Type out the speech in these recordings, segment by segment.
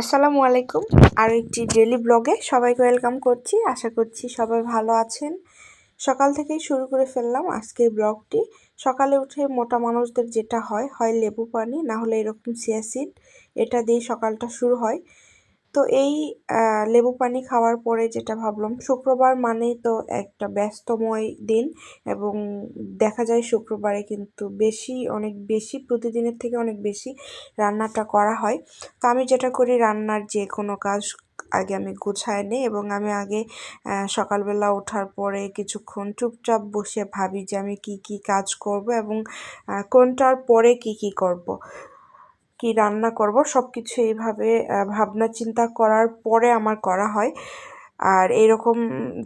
আসসালামু আলাইকুম। আর একটি ডেলি ব্লগে সবাইকে ওয়েলকাম করছি। আশা করছি সবাই ভালো আছেন। সকাল থেকেই শুরু করে ফেললাম আজকের ব্লগটি সকালে উঠে মোটা মানুষদের যেটা হয় হয় লেবু পানি, না হলে এরকম সিয়াসিড এটা দিয়ে সকালটা শুরু হয়। তো এই লেবু পানি খাওয়ার পরে যেটা ভাবলাম, শুক্রবার মানেই তো একটা ব্যস্তময় দিন এবং দেখা যায় শুক্রবারে কিন্তু বেশি, অনেক বেশি, প্রতিদিনের থেকে অনেক বেশি রান্নাটা করা হয় তো আমি যেটা করি, রান্নার যে কোনো কাজ আগে আমি গুছায় নিই এবং আমি আগে সকালবেলা ওঠার পরে কিছুক্ষণ চুপচাপ বসে ভাবি যে আমি কি কি কাজ করব এবং কোনটার পরে কি কি করব। কি রান্না করব সব কিছু এইভাবে ভাবনা চিন্তা করার পরে আমার করা হয়। আর এরকম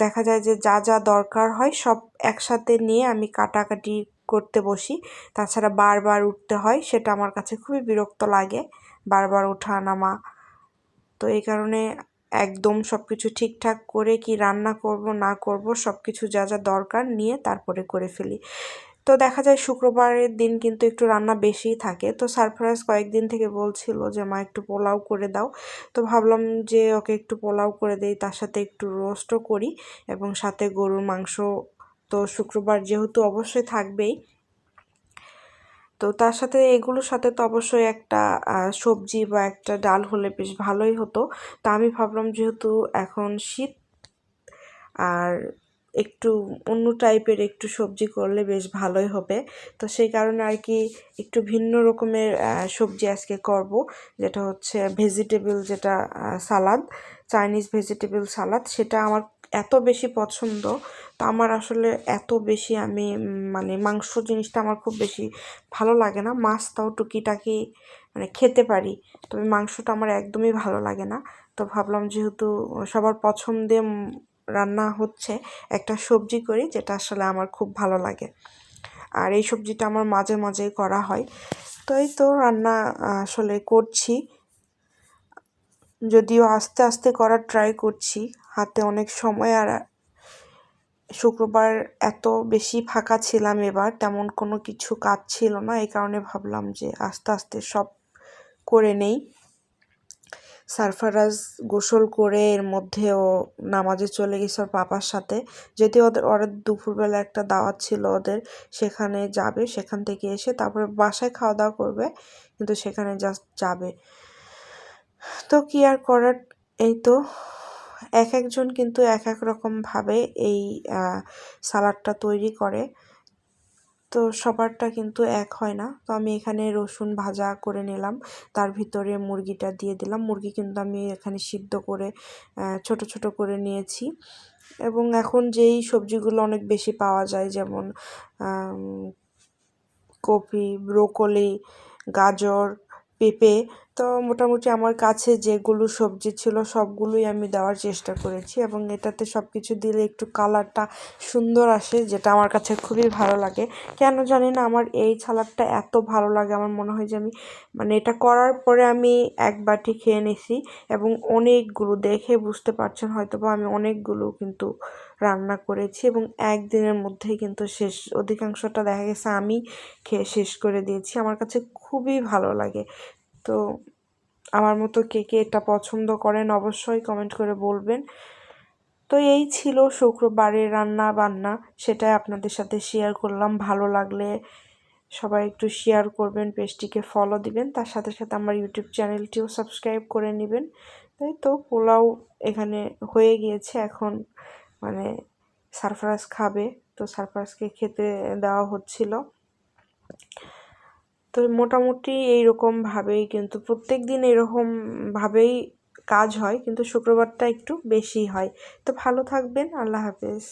দেখা যায় যে যা যা দরকার হয় সব একসাথে নিয়ে আমি কাটাকাটি করতে বসি। তাছাড়া বারবার উঠতে হয়, সেটা আমার কাছে খুবই বিরক্ত লাগে। বারবার ওঠা নামা। তো এই কারণে একদম সব কিছু ঠিকঠাক করে কি রান্না করব, না করব সব কিছু যা যা দরকার নিয়ে তারপরে করে ফেলি। তো দেখা যায় শুক্রবারের দিন কিন্তু একটু রান্না বেশিই থাকে। তো সারপ্রাইজ কয়েকদিন থেকে বলছিল যে, মা, একটু পোলাও করে দাও। তো ভাবলাম যে, ওকে একটু পোলাও করে দেই, তার সাথে একটু রোস্টও করি এবং সাথে গরুর মাংস। তো শুক্রবার যেহেতু অবশ্যই থাকবেই। তো তার সাথে এগুলোর সাথে তো অবশ্যই একটা সবজি বা একটা ডাল হলে বেশ ভালোই হতো। তা আমি ভাবলাম যেহেতু এখন শীত, আর একটু অন্য টাইপের একটু সবজি করলে বেশ ভালোই হবে। তো সেই কারণে আর কি একটু ভিন্ন রকমের সবজি আজকে করব। যেটা হচ্ছে ভেজিটেবল যেটা সালাদ চাইনিজ ভেজিটেবল সালাদ সেটা আমার এত বেশি পছন্দ। তো আমার আসলে এত বেশি আমি মানে মাংস জিনিসটা আমার খুব বেশি ভালো লাগে না। মাছ তাও টুকিটাকি মানে খেতে পারি, তবে মাংসটা আমার একদমই ভালো লাগে না। তো ভাবলাম যেহেতু সবার পছন্দে রান্না হচ্ছে একটা সবজি করি, যেটা আসলে আমার খুব ভালো লাগে। আর এই সবজিটা আমার মাঝে মাঝেই করা হয়। তো এই তো রান্না আসলে করছি। যদিও আস্তে আস্তে করার ট্রাই করছি, হাতে অনেক সময় আর শুক্রবার এত বেশি ফাঁকা ছিলাম এবার, তেমন কোনো কিছু কাজ ছিল না, এই কারণে ভাবলাম যে আস্তে আস্তে সব করে নেই। সারফারাজ গোসল করে এর মধ্যেও নামাজে চলে গেছে ওর পাপার সাথে। যদি ওদের, ওরা দুপুরবেলা একটা দাওয়াত ছিল ওদের, সেখানে যাবে, সেখান থেকে এসে তারপরে বাসায় খাওয়া দাওয়া করবে, কিন্তু সেখানে জাস্ট যাবে। তো কি আর করার? এই তো, এক একজন কিন্তু এক এক রকমভাবে এই সালাডটা তৈরি করে। তো সবারটা কিন্তু এক হয় না। তো আমি এখানে রসুন ভাজা করে নিলাম। তার ভিতরে মুরগিটা দিয়ে দিলাম। মুরগি কিন্তু আমি এখানে সিদ্ধ করে ছোট ছোট করে নিয়েছি। এবং এখন যেই সবজিগুলো অনেক বেশি পাওয়া যায়, যেমন কপি, ব্রোকলি, গাজর, পেঁপে তো মোটামুটি আমার কাছে যেগুলো সবজি ছিল সবগুলোই আমি দেওয়ার চেষ্টা করেছি এবং এটাতে সব কিছু দিলে একটু কালারটা সুন্দর আসে, যেটা আমার কাছে খুবই ভালো লাগে। কেন জানি না, আমার এই সালাডটা এত ভালো লাগে, আমার মনে হয় যে আমি মানে এটা করার পরে আমি এক বাটি খেয়ে নিছি এবং অনেকগুলো দেখে বুঝতে পারছেন হয়তো বা আমি অনেকগুলো কিন্তু রান্না করেছি এবং একদিনের মধ্যেই কিন্তু শেষ, অধিকাংশটা দেখা গেছে আমি খেয়ে শেষ করে দিয়েছি। আমার কাছে খুবই ভালো লাগে। তো আমার মতো কে কে এটা পছন্দ করেন অবশ্যই কমেন্ট করে বলবেন। তো এই ছিল শুক্রবারের রান্না বান্না, সেটাই আপনাদের সাথে শেয়ার করলাম। ভালো লাগলে সবাই একটু শেয়ার করবেন পেজটিকে ফলো দিবেন। তার সাথে সাথে আমার ইউটিউব চ্যানেলটিও সাবস্ক্রাইব করে নেবেন। তাই তো, পোলাও এখানে হয়ে গিয়েছে, এখন মানে সারফরাজ খাবে। তো সারফরাজকে খেতে দেওয়া হচ্ছিল। তো মোটামুটি এইরকমভাবেই কিন্তু প্রত্যেক দিন এরকমভাবেই কাজ হয়, কিন্তু শুক্রবারটা একটু বেশি হয়। তো ভালো থাকবেন, আল্লাহ হাফেজ।